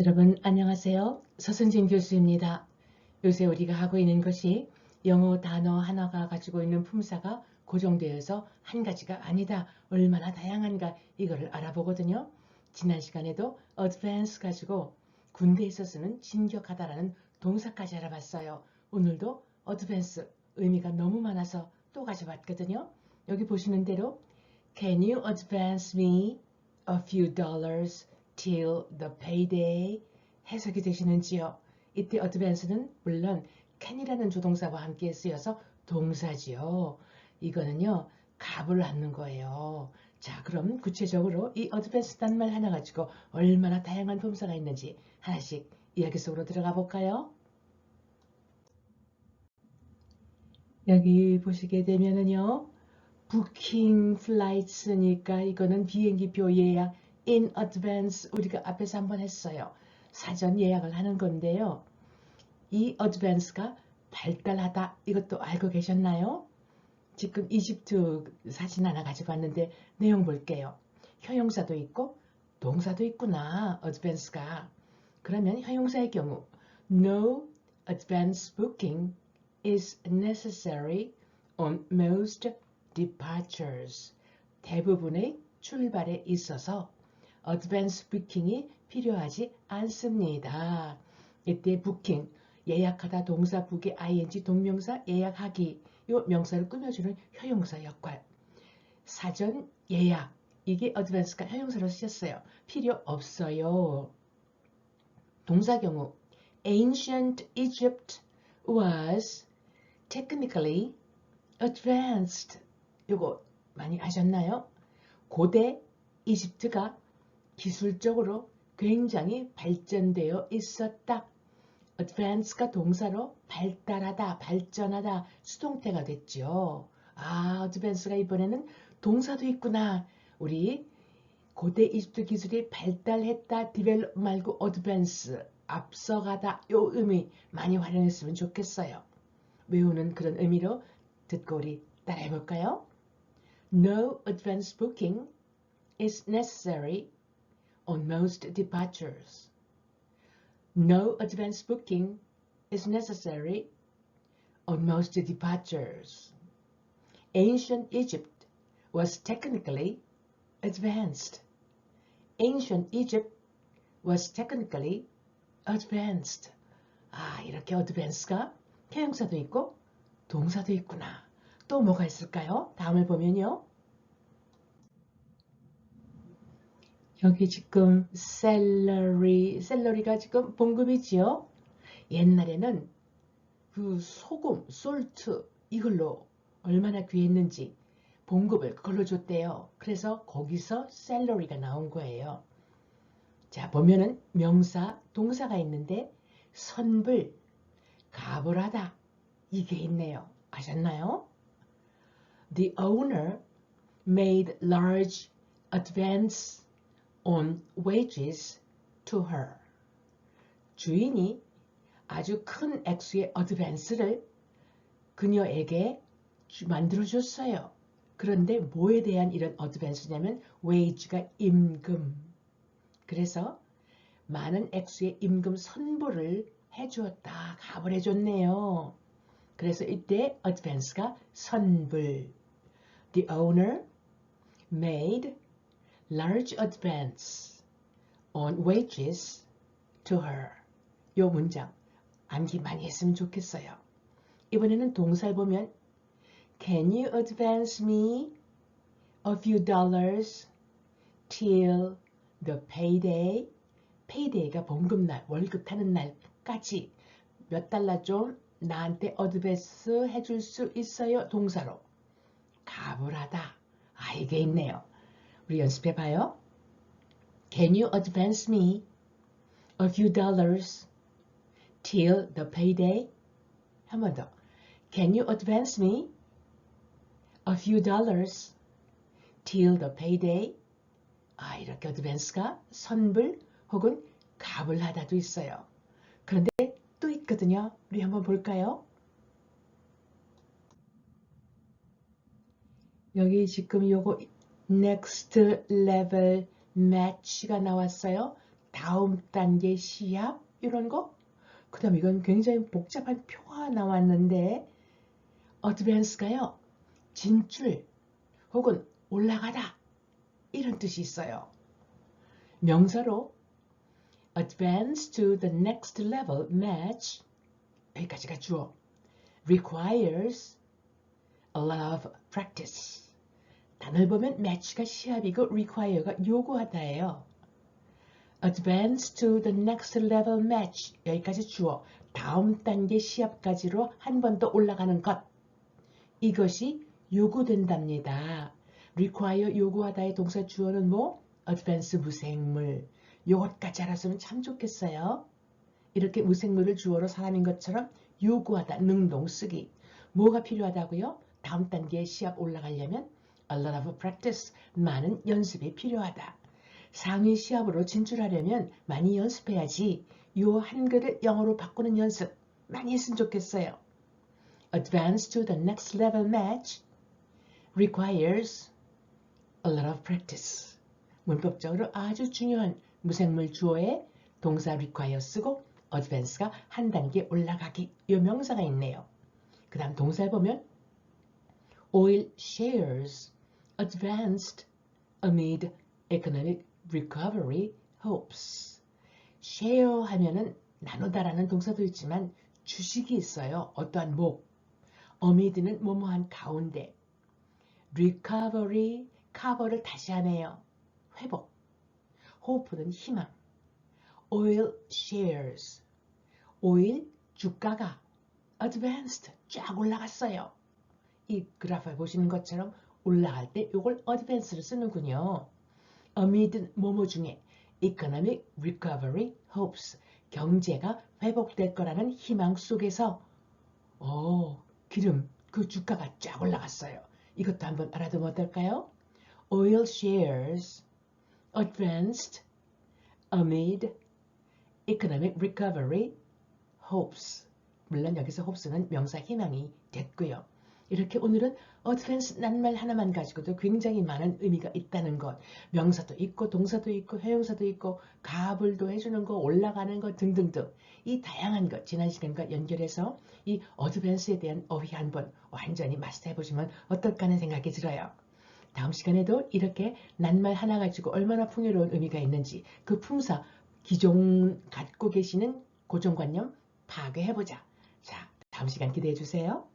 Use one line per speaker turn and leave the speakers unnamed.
여러분 안녕하세요. 서선진 교수입니다. 요새 우리가 하고 있는 것이 영어 단어 하나가 가지고 있는 품사가 고정되어서 한 가지가 아니다. 얼마나 다양한가 이거를 알아보거든요. 지난 시간에도 advance 가지고 군대에서 쓰는 진격하다라는 동사까지 알아봤어요. 오늘도 advance 의미가 너무 많아서 또 가져봤거든요. 여기 보시는 대로 Can you advance me a few dollars till the payday 해석이 되시는지요? 이때 advance는 물론 can이라는 조동사와 함께 쓰여서 동사지요. 이거는요. 값을 갖는 거예요. 자 그럼 구체적으로 이 advance란 말 하나 가지고 얼마나 다양한 품사가 있는지 하나씩 이야기 속으로 들어가 볼까요? 여기 보시게 되면은요. booking flights니까 이거는 비행기표 예약 in advance 우리가 앞에서 한번 했어요. 사전 예약을 하는 건데요. 이 advance가 발달하다 이것도 알고 계셨나요? 지금 이집트 사진 하나 가지고 왔는데 내용 볼게요. 형용사도 있고 동사도 있구나. advance가. 그러면 형용사의 경우 no advance booking is necessary on most departures. 대부분의 출발에 있어서 advance booking이 필요하지 않습니다. 이때 booking, 예약하다 동사 북의 ing 동명사 예약하기 요 명사를 꾸며주는 효용사 역할 사전 예약 이게 advance가 효용사로 쓰였어요. 필요 없어요. 동사 경우 Ancient Egypt was technically advanced 요거 많이 아셨나요? 고대 이집트가 기술적으로 굉장히 발전되어 있었다. advance가 동사로 발달하다, 발전하다, 수동태가 됐죠. 아, advance가 이번에는 동사도 있구나. 우리 고대 이집트 기술이 발달했다, develop 말고 advance, 앞서가다 요 의미 많이 활용했으면 좋겠어요. 외우는 그런 의미로 듣고 우리 따라해 볼까요? No advance booking is necessary on most departures. No advance booking is necessary on most departures. Ancient Egypt was technically advanced. Ancient Egypt was technically advanced. 아, 이렇게 advance가 형용사도 있고 동사도 있구나. 또 뭐가 있을까요? 다음을 보면요. 여기 지금 샐러리, 샐러리가 지금 봉급이지요. 옛날에는 그 소금, 솔트 이걸로 얼마나 귀했는지 봉급을 그걸로 줬대요. 그래서 거기서 샐러리가 나온 거예요. 자 보면은 명사, 동사가 있는데 선불, 가불하다 이게 있네요. 아셨나요? The owner made large advance on wages to her. 주인이 아주 큰 액수의 어드밴스를 그녀에게 만들어줬어요. 그런데 뭐에 대한 이런 어드밴스냐면 wage가 임금. 그래서 많은 액수의 임금 선보를 해주었다. 값을 해줬네요. 그래서 이때 advance가 선불. The owner made large advance on wages to her. 요 문장 암기 많이 했으면 좋겠어요. 이번에는 동사를 보면 Can you advance me a few dollars till the payday? payday가 봉급날, 월급 타는 날까지 몇 달러 좀 나한테 어드밴스 해줄 수 있어요? 동사로. 값을 하다. 아, 이게 있네요. 우리 연습해 봐요. Can you advance me a few dollars till the payday? 한 번 더. Can you advance me a few dollars till the payday? 아, 이렇게 advance가 선불 혹은 값을 하다도 있어요. 그런데 또 있거든요. 우리 한번 볼까요? 여기 지금 요거 next level match가 나왔어요. 다음 단계 시합 이런 거. 그 다음 이건 굉장히 복잡한 표가 나왔는데 advance가요. 진출 혹은 올라가다 이런 뜻이 있어요. 명사로 advance to the next level match 여기까지가 주어 requires a lot of practice 단어를 보면 match가 시합이고 require가 요구하다예요. advance to the next level match 여기까지 주어 다음 단계 시합까지로 한 번 더 올라가는 것 이것이 요구된답니다. require 요구하다의 동사 주어는 뭐? advance 무생물 요것까지 알았으면 참 좋겠어요. 이렇게 무생물을 주어로 사람인 것처럼 요구하다 능동 쓰기 뭐가 필요하다고요? 다음 단계 시합 올라가려면 a lot of practice 많은 연습이 필요하다. 상위 시합으로 진출하려면 많이 연습해야지 요 한글을 영어로 바꾸는 연습 많이 했으면 좋겠어요. Advance to the next level match requires a lot of practice. 문법적으로 아주 중요한 무생물 주어에 동사 require 쓰고 advance가 한 단계 올라가기 요 명사가 있네요. 그 다음 동사에 보면 oil shares advanced amid economic recovery hopes. share 하면은 나누다라는 동사도 있지만 주식이 있어요. 어떠한 목. amid는 뭐뭐한 가운데. recovery, cover를 다시 하네요. 회복. hope는 희망. oil shares. 오일 주가가 advanced 쫙 올라갔어요. 이 그래프에 보시는 것처럼 올라갈 때 이걸 advance를 쓰는군요. amid 뭐뭐 중에 economic recovery hopes 경제가 회복될 거라는 희망 속에서 오, 기름 그 주가가 쫙 올라갔어요. 이것도 한번 알아두면 어떨까요? Oil shares advanced amid economic recovery hopes. 물론 여기서 hopes는 명사 희망이 됐고요. 이렇게 오늘은 advance 낱말 하나만 가지고도 굉장히 많은 의미가 있다는 것. 명사도 있고 동사도 있고 회용사도 있고 가불도 해주는 거 올라가는 거 등등등 이 다양한 것 지난 시간과 연결해서 이 advance에 대한 어휘 한번 완전히 마스터해 보시면 어떨까 하는 생각이 들어요. 다음 시간에도 이렇게 낱말 하나 가지고 얼마나 풍요로운 의미가 있는지 그 품사 기존 갖고 계시는 고정관념 파괴해보자. 자, 다음 시간 기대해 주세요.